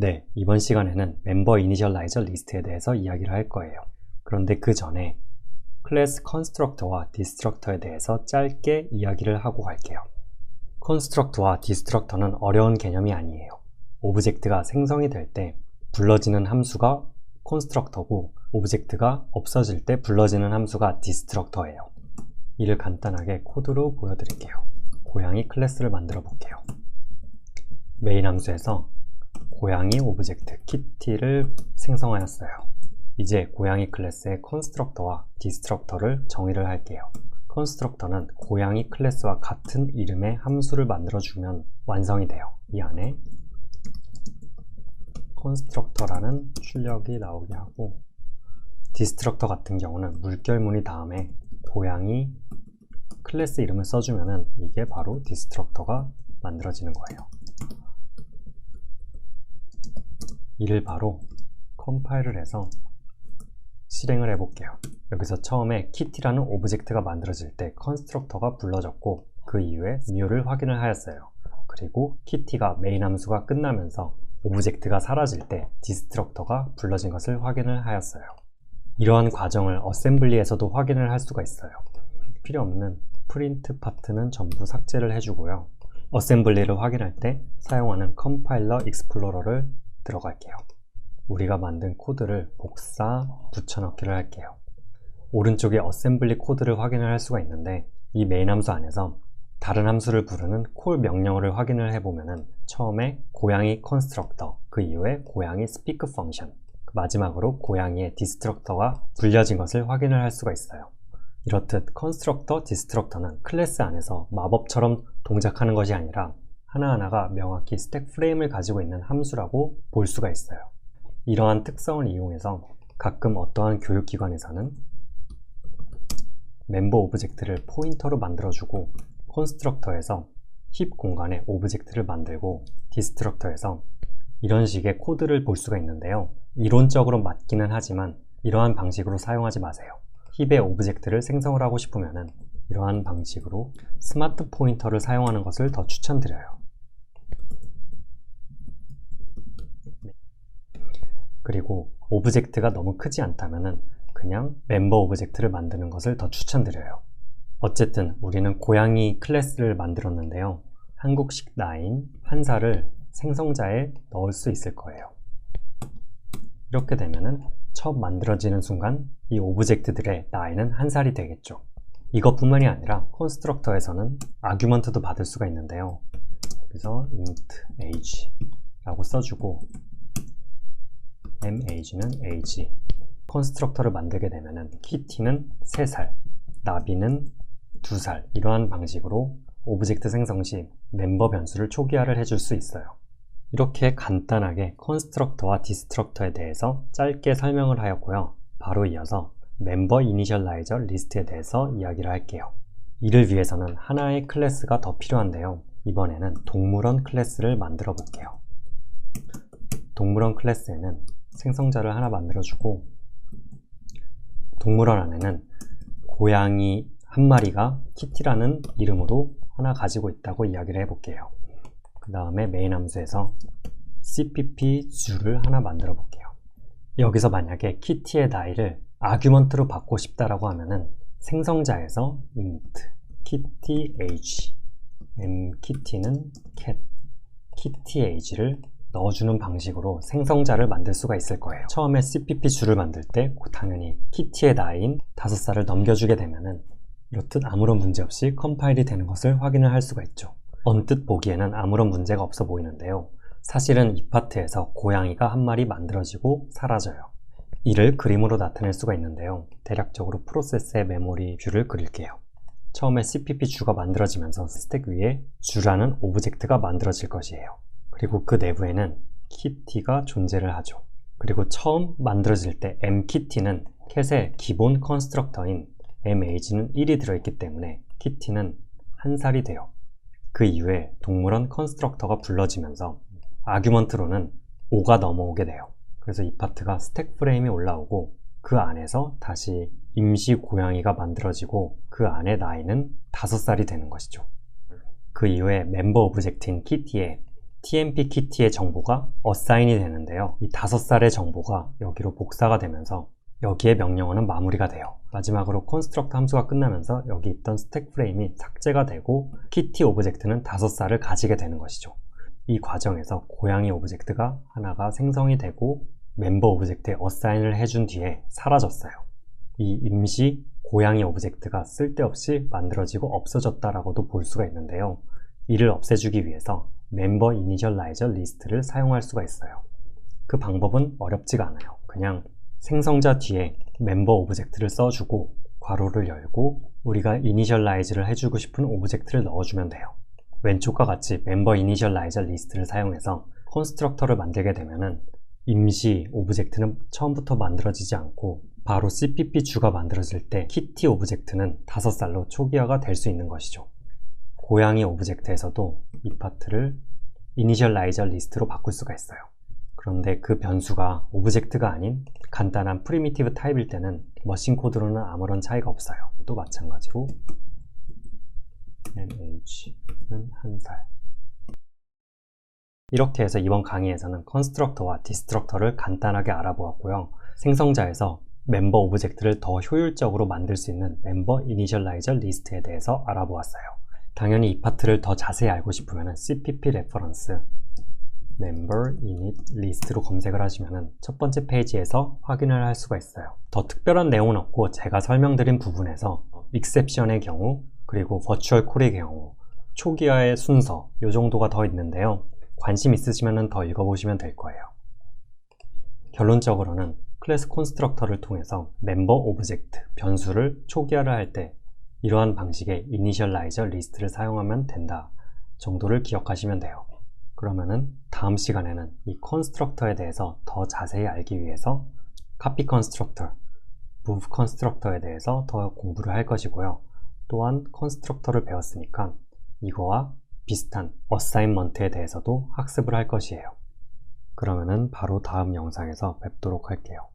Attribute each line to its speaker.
Speaker 1: 네, 이번 시간에는 멤버 이니셜라이저 리스트에 대해서 이야기를 할 거예요. 그런데 그 전에 클래스 컨스트럭터와 디스트럭터에 대해서 짧게 이야기를 하고 갈게요. 컨스트럭터와 디스트럭터는 어려운 개념이 아니에요. 오브젝트가 생성이 될 때 불러지는 함수가 컨스트럭터고 오브젝트가 없어질 때 불러지는 함수가 디스트럭터예요. 이를 간단하게 코드로 보여드릴게요. 고양이 클래스를 만들어 볼게요. 메인 함수에서 고양이 오브젝트 키티를 생성하였어요. 이제 고양이 클래스의 컨스트럭터와 디스트럭터를 정의를 할게요. 컨스트럭터는 고양이 클래스와 같은 이름의 함수를 만들어주면 완성이 돼요. 이 안에 컨스트럭터라는 출력이 나오게 하고 디스트럭터 같은 경우는 물결무늬 다음에 고양이 클래스 이름을 써주면 은 이게 바로 디스트럭터가 만들어지는 거예요. 이를 바로 컴파일을 해서 실행을 해볼게요. 여기서 처음에 키티라는 오브젝트가 만들어질 때 컨스트럭터가 불러졌고 그 이후에 뮤를 확인을 하였어요. 그리고 키티가 메인 함수가 끝나면서 오브젝트가 사라질 때 디스트럭터가 불러진 것을 확인을 하였어요. 이러한 과정을 어셈블리에서도 확인을 할 수가 있어요. 필요 없는 프린트 파트는 전부 삭제를 해주고요. 어셈블리를 확인할 때 사용하는 컴파일러 익스플로러를 들어갈게요. 우리가 만든 코드를 복사, 붙여넣기를 할게요. 오른쪽에 어셈블리 코드를 확인을 할 수가 있는데 이 메인 함수 안에서 다른 함수를 부르는 콜 명령어를 확인을 해보면 처음에 고양이 컨스트럭터, 그 이후에 고양이 스피크 펑션, 그 마지막으로 고양이의 디스트럭터가 불려진 것을 확인을 할 수가 있어요. 이렇듯 컨스트럭터, 디스트럭터는 클래스 안에서 마법처럼 동작하는 것이 아니라 하나하나가 명확히 스택 프레임을 가지고 있는 함수라고 볼 수가 있어요. 이러한 특성을 이용해서 가끔 어떠한 교육기관에서는 멤버 오브젝트를 포인터로 만들어주고 컨스트럭터에서 힙 공간에 오브젝트를 만들고 디스트럭터에서 이런 식의 코드를 볼 수가 있는데요. 이론적으로 맞기는 하지만 이러한 방식으로 사용하지 마세요. 힙의 오브젝트를 생성을 하고 싶으면 이러한 방식으로 스마트 포인터를 사용하는 것을 더 추천드려요. 그리고 오브젝트가 너무 크지 않다면 그냥 멤버 오브젝트를 만드는 것을 더 추천드려요. 어쨌든 우리는 고양이 클래스를 만들었는데요. 한국식 나인 한사를 생성자에 넣을 수 있을 거예요. 이렇게 되면은 처음 만들어지는 순간 이 오브젝트들의 나이는 한 살이 되겠죠. 이것뿐만이 아니라 컨스트럭터에서는 아규먼트도 받을 수가 있는데요. 여기서 int age 라고 써주고 mage는 age 컨스트럭터를 만들게 되면 키티는 3살, 나비는 2살 이러한 방식으로 오브젝트 생성 시 멤버 변수를 초기화를 해줄 수 있어요. 이렇게 간단하게 컨스트럭터와 디스트럭터에 대해서 짧게 설명을 하였고요. 바로 이어서 멤버 이니셜라이저 리스트에 대해서 이야기를 할게요. 이를 위해서는 하나의 클래스가 더 필요한데요. 이번에는 동물원 클래스를 만들어 볼게요. 동물원 클래스에는 생성자를 하나 만들어주고 동물원 안에는 고양이 한 마리가 키티라는 이름으로 하나 가지고 있다고 이야기를 해볼게요. 그 다음에 메인 함수에서 cpp 줄을 하나 만들어 볼게요. 여기서 만약에 키티의 나이를 아규먼트로 받고 싶다라고 하면은 생성자에서 int kitty age m kitty는 cat kitty age를 넣어주는 방식으로 생성자를 만들 수가 있을 거예요. 처음에 cpp 줄을 만들 때 당연히 키티의 나이인 5살을 넘겨주게 되면은 이렇듯 아무런 문제 없이 컴파일이 되는 것을 확인을 할 수가 있죠. 언뜻 보기에는 아무런 문제가 없어 보이는데요. 사실은 이 파트에서 고양이가 한 마리 만들어지고 사라져요. 이를 그림으로 나타낼 수가 있는데요. 대략적으로 프로세스의 메모리 뷰를 그릴게요. 처음에 CPP 주가 만들어지면서 스택 위에 주라는 오브젝트가 만들어질 것이에요. 그리고 그 내부에는 키티가 존재를 하죠. 그리고 처음 만들어질 때 mKitty는 캣의 기본 컨스트럭터인 mage는 1이 들어있기 때문에 키티는 한 살이 돼요. 그 이후에 동물원 컨스트럭터가 불러지면서 아규먼트로는 5가 넘어오게 돼요. 그래서 이 파트가 스택 프레임이 올라오고 그 안에서 다시 임시 고양이가 만들어지고 그 안에 나이는 5살이 되는 것이죠. 그 이후에 멤버 오브젝트인 키티에 TMP 키티의 정보가 어사인이 되는데요. 이 다섯 살의 정보가 여기로 복사가 되면서 여기에 명령어는 마무리가 돼요. 마지막으로 construct 함수가 끝나면서 여기 있던 스택 프레임이 삭제가 되고 키티 오브젝트는 다섯 살을 가지게 되는 것이죠. 이 과정에서 고양이 오브젝트가 하나가 생성이 되고 멤버 오브젝트에 어사인을 해준 뒤에 사라졌어요. 이 임시 고양이 오브젝트가 쓸데없이 만들어지고 없어졌다라고도 볼 수가 있는데요. 이를 없애주기 위해서 멤버 이니셜라이저 리스트를 사용할 수가 있어요. 그 방법은 어렵지가 않아요. 그냥 생성자 뒤에 멤버 오브젝트를 써주고 괄호를 열고 우리가 이니셜라이즈를 해주고 싶은 오브젝트를 넣어주면 돼요. 왼쪽과 같이 멤버 이니셜라이저 리스트를 사용해서 컨스트럭터를 만들게 되면은 임시 오브젝트는 처음부터 만들어지지 않고 바로 CPP 주가 만들어질 때 키티 오브젝트는 5살로 초기화가 될 수 있는 것이죠. 고양이 오브젝트에서도 이 파트를 이니셜라이저 리스트로 바꿀 수가 있어요. 그런데 그 변수가 오브젝트가 아닌 간단한 프리미티브 타입일 때는 머신 코드로는 아무런 차이가 없어요. 또 마찬가지로 nh는 한 살. 이렇게 해서 이번 강의에서는 컨스트럭터와 디스트럭터를 간단하게 알아보았고요. 생성자에서 멤버 오브젝트를 더 효율적으로 만들 수 있는 멤버 이니셜라이저 리스트에 대해서 알아보았어요. 당연히 이 파트를 더 자세히 알고 싶으면 cpp 레퍼런스 member init list로 검색을 하시면 첫 번째 페이지에서 확인을 할 수가 있어요. 더 특별한 내용은 없고 제가 설명드린 부분에서 exception의 경우 그리고 버추얼 콜의 경우 초기화의 순서 이 정도가 더 있는데요. 관심 있으시면 더 읽어보시면 될 거예요. 결론적으로는 클래스 콘스트럭터를 통해서 멤버 오브젝트, 변수를 초기화를 할 때 이러한 방식의 이니셜라이저 리스트를 사용하면 된다 정도를 기억하시면 돼요. 그러면은 다음 시간에는 이 컨스트럭터에 대해서 더 자세히 알기 위해서 카피 컨스트럭터, 무브 컨스트럭터에 대해서 더 공부를 할 것이고요. 또한 컨스트럭터를 배웠으니까 이거와 비슷한 어사인먼트에 대해서도 학습을 할 것이에요. 그러면은 바로 다음 영상에서 뵙도록 할게요.